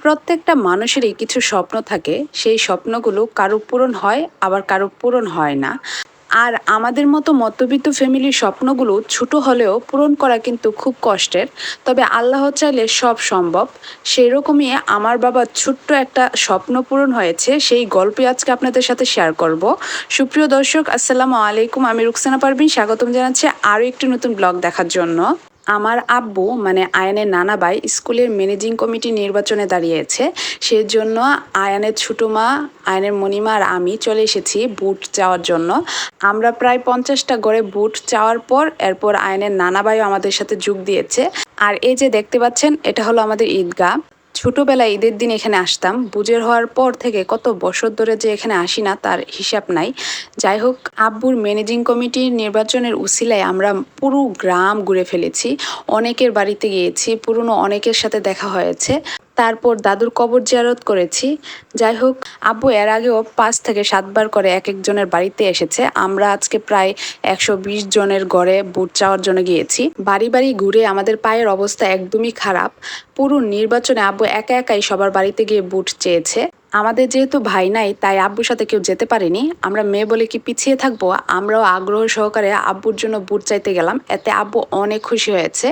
প্রত্যেকটা মানুষেরই কিছু স্বপ্ন থাকে, সেই স্বপ্নগুলো কারও পূরণ হয়, আবার কারও পূরণ হয় না। আর আমাদের মতো মধ্যবিত্ত ফ্যামিলির স্বপ্নগুলো ছোট হলেও পূরণ করা কিন্তু খুব কষ্টের। তবে আল্লাহ চাইলে সব সম্ভব। সেই রকমই আমার বাবার ছোট্ট একটা স্বপ্ন পূরণ হয়েছে, সেই গল্পই আজকে আপনাদের সাথে শেয়ার করব। সুপ্রিয় দর্শক, আসসালামু আলাইকুম। আমি রুকসানা পারবিন স্বাগতম জানাচ্ছি আরও একটি নতুন ব্লগ দেখার জন্য। আমার আব্বু মানে আয়ানের নানা ভাই, স্কুলের ম্যানেজিং কমিটি নির্বাচনে দাঁড়িয়েছে। সেজন্য আয়ানের ছোটো মা, আয়নের মণিমা আর আমি চলে এসেছি বুট চাওয়ার জন্য। আমরা প্রায় পঞ্চাশটা গড়ে বুট চাওয়ার পর, এরপর আয়নের নানা ভাইও আমাদের সাথে যোগ দিয়েছে। আর এই যে দেখতে পাচ্ছেন, এটা হলো আমাদের ঈদগাহ। ছোটবেলায় ঈদের দিন এখানে আসতাম। বুঝের হওয়ার পর থেকে কত বছর ধরে যে এখানে আসি না, তার হিসাব নাই। যাই হোক, আব্বুর ম্যানেজিং কমিটির নির্বাচনের উসিলায় আমরা পুরো গ্রাম ঘুরে ফেলেছি। অনেকের বাড়িতে গিয়েছি, পুরনো অনেকের সাথে দেখা হয়েছে। তারপর দাদুর কবর জিয়ারত করেছি। যাই হোক আব্বু এর আগেও পাঁচ থেকে সাতবার করে এক একজনের বাড়িতে এসেছে। আমরা আজকে প্রায় একশো বিশ জনের ঘরে বুট চাওয়ার জন্য গিয়েছি। বাড়ি বাড়ি ঘুরে আমাদের পায়ের অবস্থা একদমই খারাপ। পুরো নির্বাচনে আব্বু একা একাই সবার বাড়িতে গিয়ে বুট চেয়েছে। আমাদের যেহেতু ভাই নাই, তাই আব্বুর সাথে কেউ যেতে পারেনি। আমরা মেয়ে বলে কি পিছিয়ে থাকব? আমরাও আগ্রহ সহকারে আব্বুর জন্য বুট চাইতে গেলাম। এতে আব্বু অনেক খুশি হয়েছে।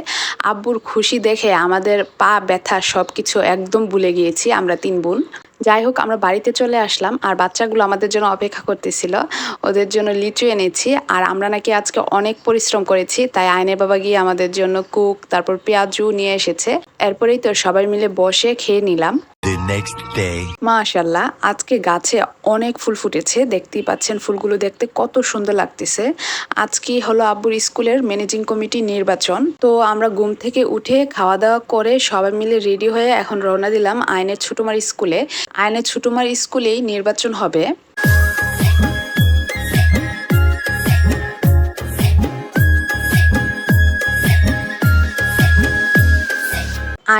আব্বুর খুশি দেখে আমাদের পা ব্যথা সব কিছু একদম ভুলে গিয়েছি আমরা তিন বোন। যাই হোক আমরা বাড়িতে চলে আসলাম আর বাচ্চাগুলো আমাদের জন্য অপেক্ষা করতেছিল। ওদের জন্য লিচু এনেছি আর আমরা নাকি আজকে অনেক পরিশ্রম করেছি তাই আয়নের বাবা গিয়ে আমাদের জন্য কুক তারপর পেঁয়াজু নিয়ে এসেছে। এরপরেই তো সবাই মিলে বসে খেয়ে নিলাম. মাশাল্লাহ আজকে গাছে অনেক ফুল ফুটেছে দেখতেই পাচ্ছেন ফুলগুলো দেখতে কত সুন্দর লাগতেছে। আজকে হলো আব্বুর স্কুলের ম্যানেজিং কমিটি নির্বাচন তো আমরা ঘুম থেকে উঠে খাওয়া দাওয়া করে সবাই মিলে রেডি হয়ে এখন রওনা দিলাম আইনের ছোটমার স্কুলে। আইনের ছোটমার স্কুলেই নির্বাচন হবে।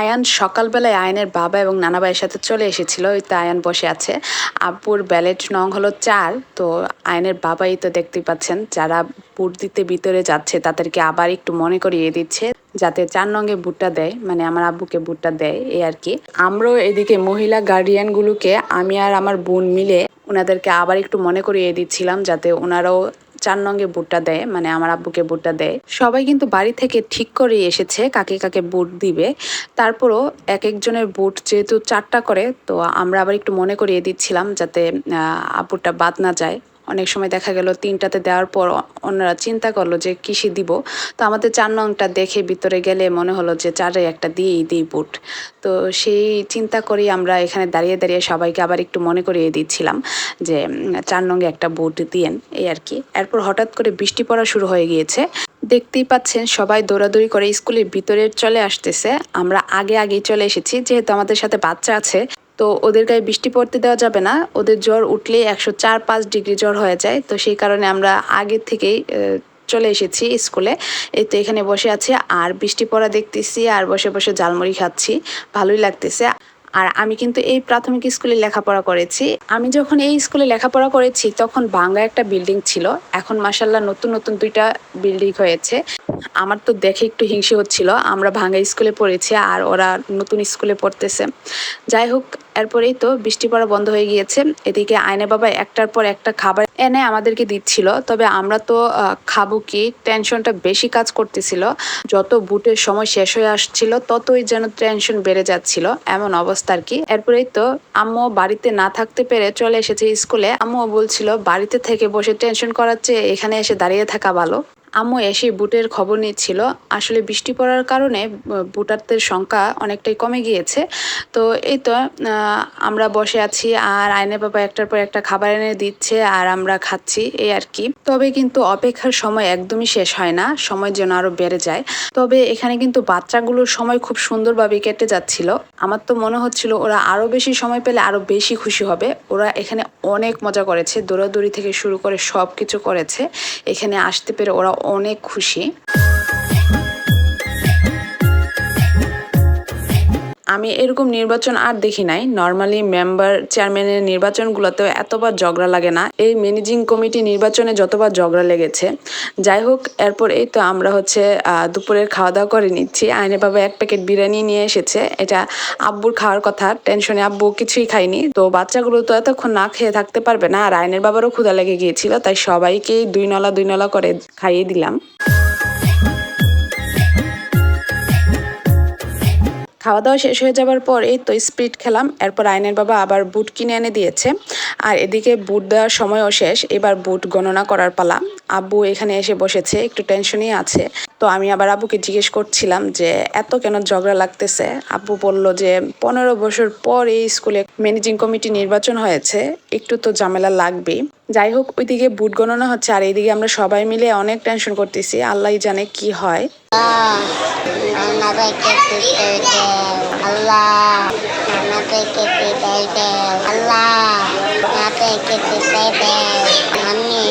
আয়ান সকালবেলায় আয়নের বাবা এবং নানা ভাইয়ের সাথে চলে এসেছিল। ওই তো আয়ান বসে আছে। আব্বুর ব্যালেট নং হলো চার। তো আয়নের বাবাই তো দেখতেই পাচ্ছেন, যারা বুট দিতে ভিতরে যাচ্ছে তাদেরকে আবার একটু মনে করিয়ে দিচ্ছে, যাতে চার নঙ্গে বুটটা দেয় মানে আমার আব্বুকে বুটটা দেয়, এই আর কি। আমরাও এদিকে মহিলা গার্ডিয়ানগুলোকে আমি আর আমার বোন মিলে ওনাদেরকে আবার একটু মনে করিয়ে দিচ্ছিলাম, যাতে ওনারাও চার নঙ্গে বুটটা দেয় মানে আমার আব্বুকে বুটটা দেয়। সবাই কিন্তু বাড়ি থেকে ঠিক করে এসেছে কাকে কাকে বুট দিবে। তারপরও এক একজনের বুট যেহেতু চারটা করে তো আমরা আবার একটু মনে করিয়ে দিচ্ছিলাম যাতে আহ, আব্বুরটা বাদ না যায়। অনেক সময় দেখা গেল তিনটাতে দেওয়ার পর অন্যরা চিন্তা করল যে কিসে দিব। তো আমাদের চার নংটা দেখে ভিতরে গেলে মনে হলো যে চারে একটা দিয়েই দিই বুট। তো সেই চিন্তা করেই আমরা এখানে দাঁড়িয়ে দাঁড়িয়ে সবাইকে আবার একটু মনে করিয়ে দিচ্ছিলাম যে চার নঙ্গে একটা বুট দিয়েন, এই আর কি। এরপর হঠাৎ করে বৃষ্টি পড়া শুরু হয়ে গিয়েছে। দেখতেই পাচ্ছেন সবাই দৌড়াদৌড়ি করে স্কুলের ভিতরে চলে আসতেছে। আমরা আগে আগেই চলে এসেছি, যেহেতু আমাদের সাথে বাচ্চা আছে। তো ওদের গায়ে বৃষ্টি পড়তে দেওয়া যাবে না। ওদের জ্বর উঠলেই একশো চার পাঁচ ডিগ্রি জ্বর হয়ে যায়। তো সেই কারণে আমরা আগের থেকেই চলে এসেছি স্কুলে। এই তো এখানে বসে আছি আর বৃষ্টি পড়া দেখতেছি আর বসে বসে জালমুড়ি খাচ্ছি। ভালোই লাগতেছে। আর আমি কিন্তু এই প্রাথমিক স্কুলে লেখাপড়া করেছি। আমি যখন এই স্কুলে লেখাপড়া করেছি, তখন বাংলা একটা বিল্ডিং ছিল। এখন মাসাল্লাহ নতুন নতুন দুইটা বিল্ডিং হয়েছে। আমার তো দেখে একটু হিংসে হচ্ছিল। আমরা ভাঙ্গা স্কুলে পড়েছি আর ওরা নতুন স্কুলে পড়তেছে। যাই হোক, এরপরেই তো বৃষ্টি পড়া বন্ধ হয়ে গিয়েছে। এদিকে আয়নে বাবা একটার পর একটা খাবার এনে আমাদেরকে দিচ্ছিল। তবে আমরা তো খাব কি? টেনশনটা বেশি কাজ করতেছিল। যত বুটের সময় শেষ হয়ে আসছিল, ততই যেন টেনশন বেড়ে যাচ্ছিল। এমন অবস্থা আর কি। এরপরেই তো আম্মু বাড়িতে না থাকতে পেরে চলে এসেছে স্কুলে। আম্মুও বলছিল, বাড়িতে থেকে বসে টেনশন করার চেয়ে এখানে এসে দাঁড়িয়ে থাকা ভালো। আম্মু এসে বুটের খবর নিচ্ছিল। আসলে বৃষ্টি পড়ার কারণে বুটারদের সংখ্যা অনেকটাই কমে গিয়েছে। তো এই তো আমরা বসে আছি আর আইনে বাবা একটার পর একটা খাবার এনে দিচ্ছে আর আমরা খাচ্ছি, এই আর কি। তবে কিন্তু অপেক্ষার সময় একদমই শেষ হয় না, সময় যেন আরও বেড়ে যায়। তবে এখানে কিন্তু বাচ্চাগুলোর সময় খুব সুন্দরভাবে কেটে যাচ্ছিল। আমার তো মনে হচ্ছিল ওরা আরও বেশি সময় পেলে আরও বেশি খুশি হবে। ওরা এখানে অনেক মজা করেছে, দৌড়াদৌড়ি থেকে শুরু করে সব কিছু করেছে। এখানে আসতে পেরে ওরা অনেক খুশি। আমি এরকম নির্বাচন আর দেখি নাই। নর্মালি মেম্বার চেয়ারম্যানের নির্বাচনগুলোতেও এতবার ঝগড়া লাগে না। এই ম্যানেজিং কমিটি নির্বাচনে যতবার ঝগড়া লেগেছে। যাই হোক, এরপর এই তো আমরা হচ্ছে দুপুরের খাওয়া দাওয়া করে নিচ্ছি। আইনে বাবা এক প্যাকেট বিরিয়ানি নিয়ে এসেছে। এটা আব্বুর খাওয়ার কথা। টেনশনে আব্বু কিছুই খায়নি। তো বাচ্চাগুলো তো এতক্ষণ না খেয়ে থাকতে পারবে না। আর আইনের বাবারও ক্ষুধা লেগে গিয়েছিল, তাই সবাইকেই দুই নলা দুই নলা করে খাইয়ে দিলাম। খাওয়া দাওয়া শেষ হয়ে যাবার পর এই তো স্প্রিট খেলাম। এরপর আইনের বাবা আবার বুট কিনে এনে দিয়েছে। আর এদিকে বুট দেওয়ার সময়ও শেষ। এবার বুট গণনা করার পালা। আব্বু এখানে এসে বসেছে। একটু টেনশনই আছে। তো আমি আবার আব্বুকে জিজ্ঞেস করছিলাম যে, এত কেন ঝগড়া লাগতেছে? আব্বু বলল যে, পনেরো বছর পর এই স্কুলে ম্যানেজিং কমিটি নির্বাচন হয়েছে। একটু তো ঝামেলা লাগবেই। যাই হোক, ওইদিকে বুট গণনা হচ্ছে আর এইদিকে আমরা সবাই মিলে অনেক টেনশন করতেছি। আল্লাহ জানে কি হয়। আল্লাহ নানাবাইকে বিদায় দাও আল্লাহ নানাবাইকে বিদায় দাও আমি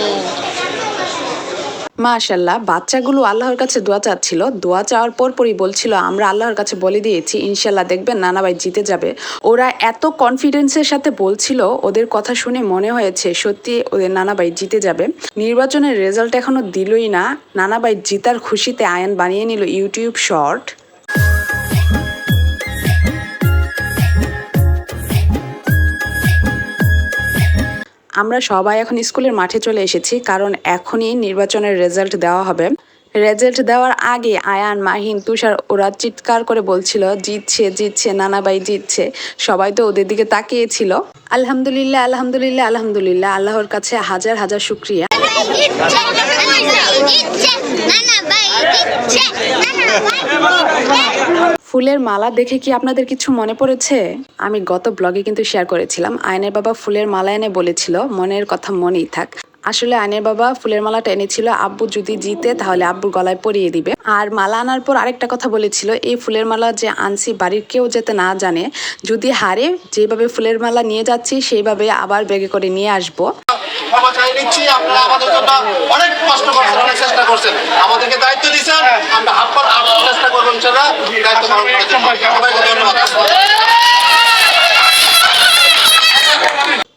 মাশাল্লাহ বাচ্চাগুলো আল্লাহর কাছে দোয়া চাচ্ছিল। দোয়া চাওয়ার পর পরই বলছিল, আমরা আল্লাহর কাছে বলে দিয়েছি ইনশাল্লাহ দেখবেন নানা ভাই জিতে যাবে। ওরা এত কনফিডেন্সের সাথে বলছিল, ওদের কথা শুনে মনে হয়েছে, সত্যি ওদের নানা ভাই জিতে যাবে। নির্বাচনের রেজাল্ট এখনও দিলই না। নানা ভাই জিতার খুশিতে আয়ন বানিয়ে নিল ইউটিউব শর্ট। আমরা সবাই এখন স্কুলের মাঠে চলে এসেছি, কারণ এখনই নির্বাচনের রেজাল্ট দেওয়া হবে। রেজাল্ট দেওয়ার আগে আয়ান, মাহিন, তুষার, ওরা চিৎকার করে বলছিল, জিতছে জিতছে, নানাবাই জিতছে। সবাই তো ওদের দিকে তাকিয়েছিল। আলহামদুলিল্লাহ আলহামদুলিল্লাহ আলহামদুলিল্লাহ, আল্লাহর কাছে হাজার হাজার শুক্রিয়া। ফুলের মালা দেখে কি আপনাদের কিছু মনে পড়েছে? আমি গত ব্লগে কিন্তু শেয়ার করেছিলাম। আয়নের বাবা ফুলের মালা এনে বলেছিল, মনের কথা মনেই থাক। আসলে আয়নের বাবা ফুলের মালাটা এনেছিল, আব্বু যদি জিতে তাহলে আব্বুর গলায় পরিয়ে দিবে। আর মালা আনার পর আরেকটা কথা বলেছিল, এই ফুলের মালা যে আনছি বাড়ির কেউ যাতে না জানে, যদি হারে যেভাবে ফুলের মালা নিয়ে যাচ্ছি, সেইভাবে আবার ব্যাগে করে নিয়ে আসব। ক্ষমা চাই নিচ্ছি। আপনারা আমাদের জন্য অনেক কষ্ট করছেন, অনেক চেষ্টা করছেন। আমাদেরকে দায়িত্ব দিচ্ছেন আমরা হাফ চেষ্টা করবেন সেটা দায়িত্ব পালন করার জন্য। সবাইকে ধন্যবাদ।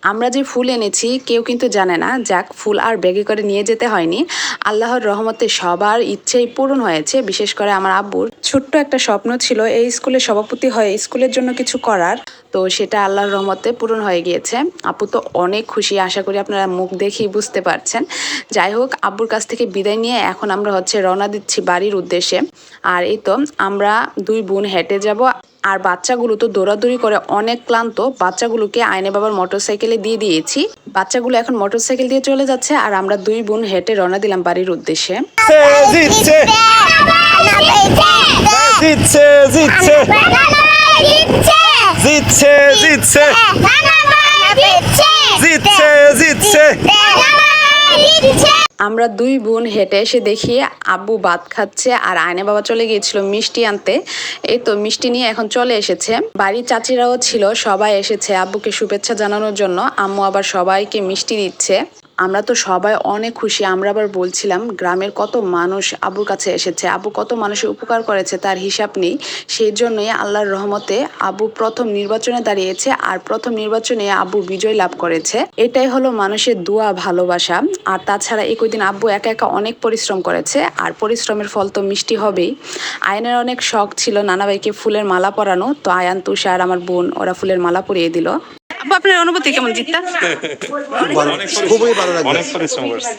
আমরা যে ফুল এনেছি, কেউ কিন্তু জানে না। যাক, ফুল আর ব্যাগে করে নিয়ে যেতে হয়নি। আল্লাহর রহমতে সবার ইচ্ছেই পূরণ হয়েছে। বিশেষ করে আমার আব্বুর। ছোট্ট একটা স্বপ্ন ছিল এই স্কুলে সভাপতি হয়ে স্কুলের জন্য কিছু করার। তো সেটা আল্লাহর রহমতে পূরণ হয়ে গিয়েছে। আপু তো অনেক খুশি, আশা করি আপনারা মুখ দেখেই বুঝতে পারছেন। যাই হোক, আব্বুর কাছ থেকে বিদায় নিয়ে এখন আমরা হচ্ছে রওনা দিচ্ছি বাড়ির উদ্দেশ্যে। আর এই তো, আমরা দুই বোন হেঁটে যাব। আর বাচ্চাগুলো তো দৌড়াদৌড়ি করে অনেক ক্লান্ত। বাচ্চাগুলোকে আইনে বাবার মোটরসাইকেলে দিয়ে দিয়েছি। বাচ্চাগুলো এখন মোটরসাইকেল দিয়ে চলে যাচ্ছে আর আমরা দুই বোন হেঁটে রওনা দিলাম বাড়ির উদ্দেশ্যে। জিতছে। আমরা দুই বোন হেঁটে এসে দেখি আব্বু ভাত খাচ্ছে আর আয়নে বাবা চলে গিয়েছিল মিষ্টি আনতে। এই তো মিষ্টি নিয়ে এখন চলে এসেছে। বাড়ির চাচিরাও ছিল, সবাই এসেছে আব্বুকে শুভেচ্ছা জানানোর জন্য। আম্মু আবার সবাইকে মিষ্টি দিচ্ছে। আমরা তো সবাই অনেক খুশি। আমরা আবার বলছিলাম, গ্রামের কত মানুষ আবুর কাছে এসেছে। আবু কত মানুষের উপকার করেছে, তার হিসাব নেই। সেই জন্যই আল্লাহর রহমতে আবু প্রথম নির্বাচনে দাঁড়িয়েছে আর প্রথম নির্বাচনে আব্বু বিজয় লাভ করেছে। এটাই হলো মানুষের দোয়া ভালোবাসা। আর তাছাড়া একই দিন আব্বু একা একা অনেক পরিশ্রম করেছে। আর পরিশ্রমের ফল তো মিষ্টি হবেই। আয়নের অনেক শখ ছিল নানাবাইকে ফুলের মালা পরানো। তো আয়ান, তুষার, আমার বোন, ওরা ফুলের মালা পরিয়ে দিল। আপনার অনুভূতি কেমন জিতটা খুবই ভালো লাগে অনেক পরিশ্রম করছে।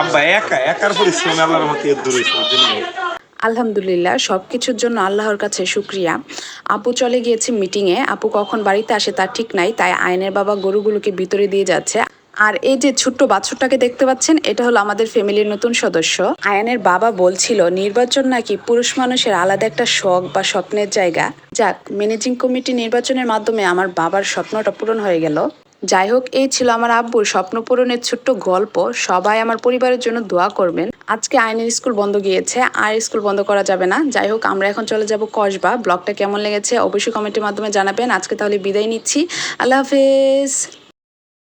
আব্বা একা একার পরিশ্রমে আল্লাহর রহমতে দূর আলহামদুলিল্লাহ সব কিছুর জন্য আল্লাহর কাছে শুক্রিয়া। আপু চলে গিয়েছে মিটিংয়ে। আপু কখন বাড়িতে আসে তার ঠিক নাই তাই আইনের বাবা গরুগুলোকে ভিতরে দিয়ে যাচ্ছে। আর এই যে ছোট্ট বাছুরটাকে দেখতে পাচ্ছেন, এটা হলো আমাদের ফ্যামিলির নতুন সদস্য। আয়ানের বাবা বলছিল, নির্বাচন নাকি পুরুষ মানুষের আলাদা একটা শখ বা স্বপ্নের জায়গা। যাক, ম্যানেজিং কমিটি নির্বাচনের মাধ্যমে আমার বাবার স্বপ্নটা পূরণ হয়ে গেল। যাই হোক, এই ছিল আমার আব্বুর স্বপ্ন পূরণের ছোট্ট গল্প। সবাই আমার পরিবারের জন্য দোয়া করবেন। আজকে আইনের স্কুল বন্ধ গিয়েছে, আর স্কুল বন্ধ করা যাবে না। যাই হোক, আমরা এখন চলে যাব কসবা। ব্লগটা কেমন লেগেছে অবশ্যই কমেন্টের মাধ্যমে জানাবেন। আজকে তাহলে বিদায় নিচ্ছি। আল্লাহ হাফেজ।